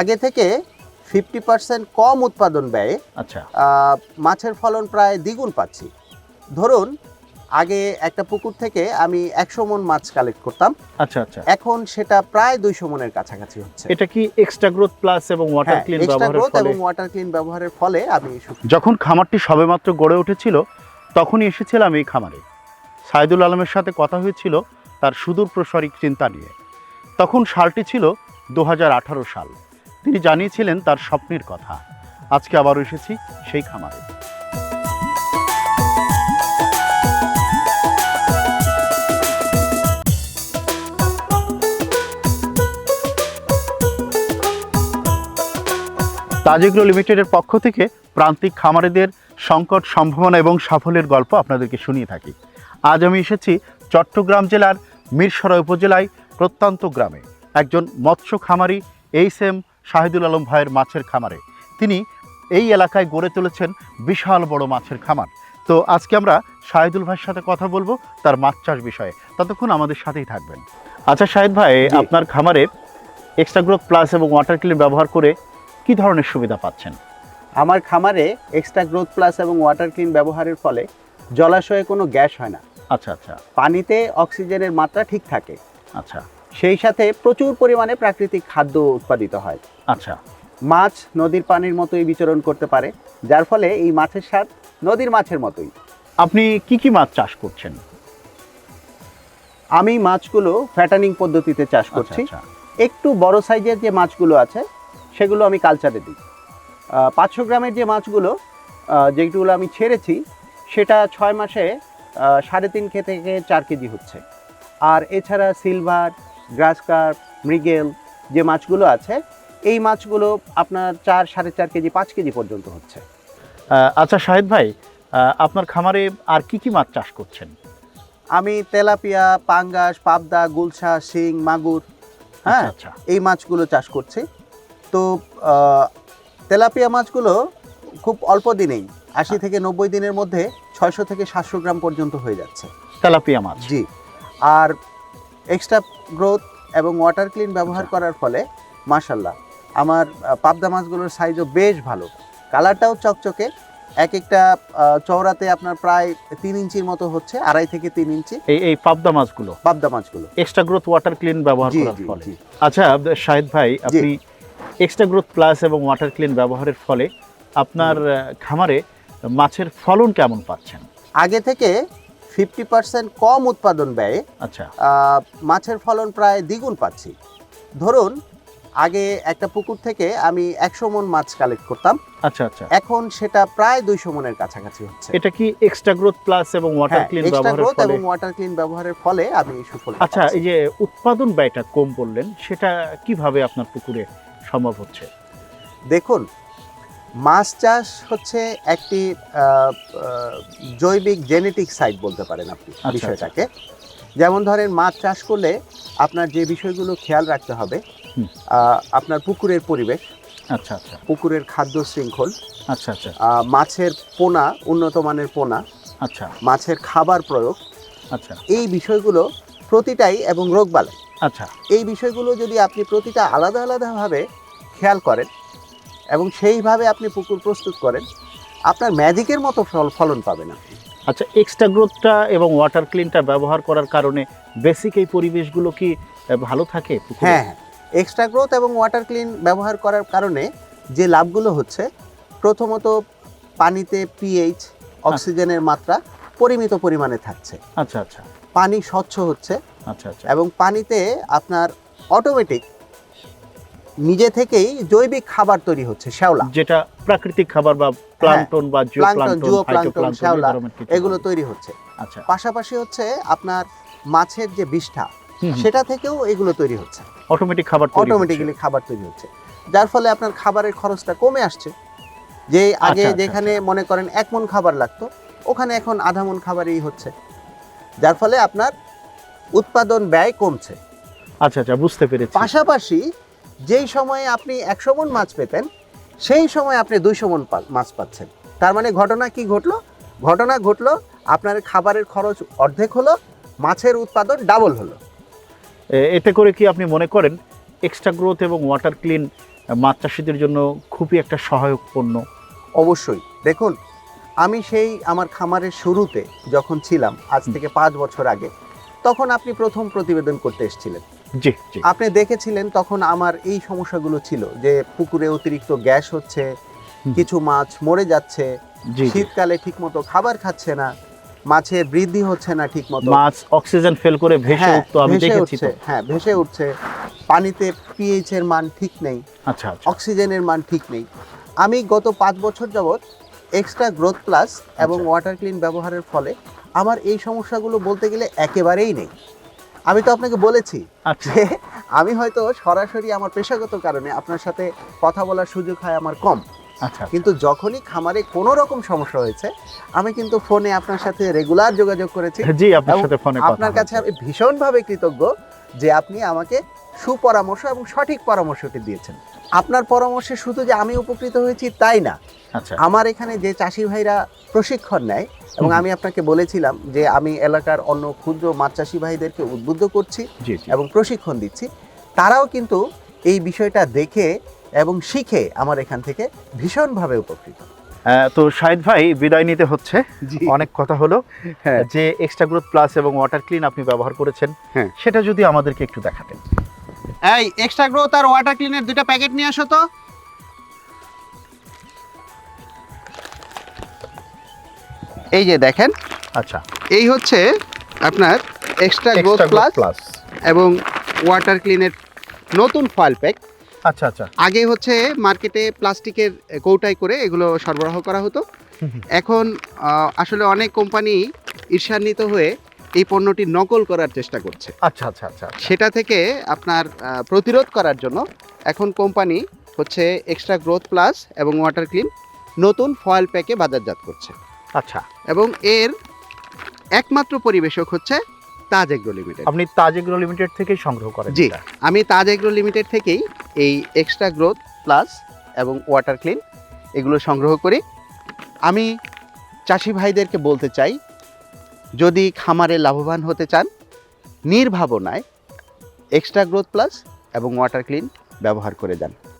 আগে থেকে fifty percent কম উৎপাদন ব্যয়ে আচ্ছা। মাছের ফলন প্রায় দ্বিগুণ পাচ্ছি। ধরুন আগে একটা পুকুর থেকে আমি একশো মন মাছ কালেক্ট করতাম। আচ্ছা আচ্ছা। এখন সেটা প্রায় দুইশো মনের কাছাকাছি হচ্ছে। এটা কি এক্সট্রা গ্রোথ প্লাস এবং ওয়াটার ক্লিন এক্সট্রা গ্রোথ এবং ওয়াটার ক্লিন ব্যবহারের ফলে আমি যখন খামারটি সবেমাত্র গড়ে উঠেছিল তখনই এসেছিলাম এই খামারে। সাইদুল আলমের সাথে কথা হয়েছিল তার সুদূর প্রসারিক চিন্তা নিয়ে। তখন সালটি ছিল দু হাজার আঠারো সাল। তিনি জানিয়েছিলেন তার স্বপ্নের কথা। আজকে আবারও এসেছি সেই খামারে। তাজেগ্রো লিমিটেডের পক্ষ থেকে প্রান্তিক খামারিদের সংকট সম্ভাবনা এবং সাফল্যের গল্প আপনাদেরকে শুনিয়ে থাকি। আজ আমি এসেছি চট্টগ্রাম জেলার মিরসরাই উপজেলায় প্রত্যন্ত গ্রামে। একজন মৎস্য খামারি, এইচ এম শাহিদুল আলম ভাইয়ের মাছের খামারে। তিনি এই এলাকায় গড়ে তুলেছেন বিশাল বড় মাছের খামার। তো আজকে আমরা শাহিদুল ভাইয়ের সাথে কথা বলব তার মাছ চাষ বিষয়ে। ততক্ষণ আমাদের সাথেই থাকবেন। আচ্ছা শাহিদ ভাই আপনার খামারে এক্সট্রা গ্রোথ প্লাস এবং ওয়াটার ক্লিন ব্যবহার করে কি ধরনের সুবিধা পাচ্ছেন? আমার খামারে এক্সট্রা গ্রোথ প্লাস এবং ওয়াটার ক্লিন ব্যবহারের ফলে জলাশয়ে কোনো গ্যাস হয় না। আচ্ছা আচ্ছা। পানিতে অক্সিজেনের মাত্রা ঠিক থাকে। আচ্ছা। সেই সাথে প্রচুর পরিমাণে প্রাকৃতিক খাদ্য উৎপাদিত হয়। আচ্ছা। মাছ নদীর পানির মতোই বিচরণ করতে পারে যার ফলে এই মাছের স্বাদ নদীর মাছের মতোই। আপনি কি কি মাছ চাষ করছেন? আমি মাছগুলো ফ্যাটানিং পদ্ধতিতে চাষ করছি। আচ্ছা, আচ্ছা। একটু বড় সাইজের যে মাছগুলো আছে সেগুলো আমি কালচারে দিই। পাঁচশো গ্রামের যে মাছগুলো যেগুলো আমি ছেড়েছি সেটা ছয় মাসে সাড়ে তিন কে থেকে চার কেজি হচ্ছে। আর এছাড়া সিলভার গ্রাস কার্প মৃগেল যে মাছগুলো আছে এই মাছগুলো আপনার চার সাড়ে চার কেজি পাঁচ কেজি পর্যন্ত হচ্ছে। আচ্ছা শাহিদ ভাই আপনার খামারে আর কি কি মাছ চাষ করছেন? আমি তেলাপিয়া পাঙ্গাস পাবদা গুলশা শিং মাগুর হ্যাঁ আচ্ছা। আচ্ছা এই মাছগুলো চাষ করছি। তো তেলাপিয়া মাছগুলো খুব অল্প দিনেই আশি থেকে নব্বই দিনের মধ্যে ছয়শো থেকে সাতশো গ্রাম পর্যন্ত হয়ে যাচ্ছে। তেলাপিয়া মাছ? জি। আর এক্সট্রা গ্রোথ এবং ওয়াটার ক্লিন ব্যবহার আচ্ছা। করার ফলে মাশাল্লাহ আমার পাবদা মাছগুলোর সাইজও বেশ ভালো। কালারটাও চকচকে। এক একটা চওড়াতে আপনার প্রায় তিন ইঞ্চির মতো হচ্ছে আড়াই থেকে তিন ইঞ্চি। এই এই পাবদা মাছগুলো? পাবদা মাছগুলো। এক্সট্রা গ্রোথ ওয়াটার ক্লিন ব্যবহার করার ফলে। আচ্ছা শাহিদ ভাই আপনি এক্সট্রা গ্রোথ প্লাস এবং ওয়াটার ক্লিন ব্যবহারের ফলে আপনার খামারে মাছের ফলন কেমন পাচ্ছেন? আগে থেকে ফিফটি পার্সেন্ট কম উৎপাদন ব্যয়ে আচ্ছা। মাছের ফলন প্রায় দ্বিগুণ পাচ্ছি। ধরুন আগে একটা পুকুর থেকে আমি একশো মন মাছ কালেক্ট করতাম। আচ্ছা আচ্ছা। এখন সেটা প্রায় দুইশো মনের কাছাকাছি হচ্ছে। এটা কি এক্সট্রা গ্রোথ প্লাস এবং ওয়াটার হ্যাঁ, ক্লিন ব্যবহারের ফলে এবং ওয়াটার ক্লিন ব্যবহারের ফলে আমি সুফল আচ্ছা এই যে উৎপাদন ব্যয়টা কম বললেন সেটা কীভাবে আপনার পুকুরে সম্ভব হচ্ছে? দেখুন মাছ চাষ হচ্ছে একটি জৈবিক জেনেটিক সাইট বলতে পারেন আপনি আচ্ছা, বিষয়টাকে। যেমন ধরেন মাছ চাষ করলে আপনার যে বিষয়গুলো খেয়াল রাখতে হবে আপনার পুকুরের পরিবেশ। আচ্ছা আচ্ছা। পুকুরের খাদ্য শৃঙ্খল। আচ্ছা আচ্ছা। মাছের পোনা উন্নত মানের পোনা। আচ্ছা। মাছের খাবার প্রয়োগ। আচ্ছা। এই বিষয়গুলো প্রতিটাই এবং রোগবালাই। আচ্ছা। এই বিষয়গুলো যদি আপনি প্রতিটা আলাদা আলাদাভাবে খেয়াল করেন এবং সেইভাবে আপনি পুকুর প্রস্তুত করেন আপনার ম্যাজিকের মতো ফল ফলন পাবেন আপনি। আচ্ছা এক্সট্রা গ্রোথটা এবং ওয়াটার ক্লিনটা ব্যবহার করার কারণে বেসিক এই পরিবেশগুলো কি ভালো থাকে হ্যাঁ হ্যাঁ। এক্সট্রা গ্রোথ এবং ওয়াটার ক্লিন ব্যবহার করার কারণে যে লাভগুলো হচ্ছে প্রথমত পানিতে পিএইচ অক্সিজেনের মাত্রা পরিমিত পরিমাণে থাকছে। আচ্ছা আচ্ছা। পানি স্বচ্ছ হচ্ছে আচ্ছা আচ্ছা। এবং পানিতে আপনার অটোমেটিক নিজে থেকেই জৈবিক খাবার তৈরি হচ্ছে শ্যাওলা। যেটা প্রাকৃতিক খাবার বা বা zooplankton plankton zooplankton শ্যাওলা এগুলো এগুলো তৈরি হচ্ছে। আচ্ছা। পাশাপাশি হচ্ছে আপনার মাছের যে বিষ্ঠা সেটা থেকেও এগুলো তৈরি হচ্ছে। অটোমেটিক খাবার অটোমেটিক্যালি খাবার তৈরি হচ্ছে। যার ফলে আপনার খাবারের খরচটা কমে আসছে। যে আগে আচ্ছা, যেখানে মনে করেন এক মন খাবার লাগতো ওখানে এখন আধা মন খাবারই হচ্ছে। যার ফলে আপনার উৎপাদন ব্যয় কমছে। আচ্ছা আচ্ছা বুঝতে পেরেছি। পাশাপাশি যেই সময়ে আপনি একশো মন মাছ পেতেন সেই সময় আপনি দুইশো মন মাছ পাচ্ছেন। তার মানে ঘটনা কি ঘটলো? ঘটনা ঘটলো আপনার খাবারের খরচ অর্ধেক হলো মাছের উৎপাদন ডাবল হলো। এতে করে কি আপনি মনে করেন এক্সট্রা গ্রোথ এবং ওয়াটার ক্লিন মাছ চাষিদের জন্য খুবই একটা সহায়ক পণ্য অবশ্যই। দেখুন আমি সেই আমার খামারের শুরুতে যখন ছিলাম আজ থেকে পাঁচ বছর আগে তখন আপনি প্রথম প্রতিবেদন করতে এসেছিলেন। জি আপনি দেখেছিলেন তখন আমার এই সমস্যাগুলো ছিল যে পুকুরে অতিরিক্ত গ্যাস হচ্ছে কিছু মাছ মরে যাচ্ছে। শীতকালে ঠিকমতো খাবার খাচ্ছে না মাছের বৃদ্ধি হচ্ছে না ঠিকমতো। মাছ অক্সিজেন ফেল করে ভেসে হ্যাঁ, উঠতো আমি ভেসে দেখেছি তো। হ্যাঁ ভেসে উঠছে। পানিতে পিএইচ এর মান ঠিক নেই। আচ্ছা আচ্ছা। অক্সিজেনের মান ঠিক নেই। আমি গত পাঁচ বছর যাবৎ এক্সট্রা গ্রোথ প্লাস এবং আচ্ছা। ওয়াটার ক্লিন ব্যবহারের ফলে আমার এই সমস্যাগুলো বলতে গেলে একেবারেই নেই। আমি তো আপনাকে বলেছি আচ্ছা। যে আমি হয়তো সরাসরি আমার পেশাগত কারণে আপনার সাথে কথা বলার সুযোগ হয় আমার কম। আচ্ছা কিন্তু যখনই খামারে কোনো রকম সমস্যা হয়েছে আমি কিন্তু ফোনে আপনার সাথে রেগুলার যোগাযোগ করেছি জি আপনার সাথে ফোনে আপনার কাছে আমি ভীষণভাবে কৃতজ্ঞ যে আপনি আমাকে সুপরামর্শ এবং সঠিক পরামর্শটি দিয়েছেন। আপনার পরামর্শে শুধু যে আমি উপকৃত হয়েছি তাই না আচ্ছা। আমার এখানে যে চাষি ভাইরা প্রশিক্ষণ নেয় এবং আমি আপনাকে বলেছিলাম যে আমি এলাকার অন্য ক্ষুদ্র মাছ চাষি ভাইদেরকে উদ্বুদ্ধ করছি এবং প্রশিক্ষণ দিচ্ছি তারাও কিন্তু এই বিষয়টা দেখে এবং শিখে আমার এখান থেকে ভীষণভাবে উপকৃত। আহ, তো শাহিদ ভাই বিদায় নিতে হচ্ছে। অনেক কথা হলো। হ্যাঁ। যে এক্সট্রা গ্রোথ প্লাস এবং ওয়াটার ক্লিন আপনি ব্যবহার করেছেন হ্যাঁ। সেটা যদি আমাদেরকে একটু দেখাতেন। এই এক্সট্রা গ্রোথ আর ওয়াটার ক্লিনের দুইটা প্যাকেট নিয়ে আসো তো। এই যে দেখেন আচ্ছা। এই হচ্ছে আপনার extra growth extra growth plus plus এবং ওয়াটার ক্লিনের নতুন ফয়েল প্যাক আচ্ছা আচ্ছা। আগে হচ্ছে মার্কেটে প্লাস্টিকের কৌটায় করে এগুলো সরবরাহ করা হতো। এখন আসলে অনেক কোম্পানি ঈর্ষান্বিত হয়ে এই পণ্যটি নকল করার চেষ্টা করছে। আচ্ছা আচ্ছা আচ্ছা সেটা থেকে আপনার প্রতিরোধ করার জন্য এখন কোম্পানি হচ্ছে এক্সট্রা গ্রোথ প্লাস এবং ওয়াটার ক্লিন নতুন ফয়েল প্যাকে বাজারজাত করছে। আচ্ছা। এবং এর একমাত্র পরিবেশক হচ্ছে তাজ এগ্রো লিমিটেড। আপনি তাজ এগ্রো লিমিটেড থেকেই সংগ্রহ করেন জি আমি তাজ এগ্রো লিমিটেড থেকেই এই এক্সট্রা গ্রোথ প্লাস এবং ওয়াটার ক্লিন এগুলো সংগ্রহ করি। আমি চাষি ভাইদেরকে বলতে চাই, যদি খামারে লাভবান হতে চান, নির্ভাবনায় এক্সট্রা গ্রোথ প্লাস এবং ওয়াটার ক্লিন ব্যবহার করে যান।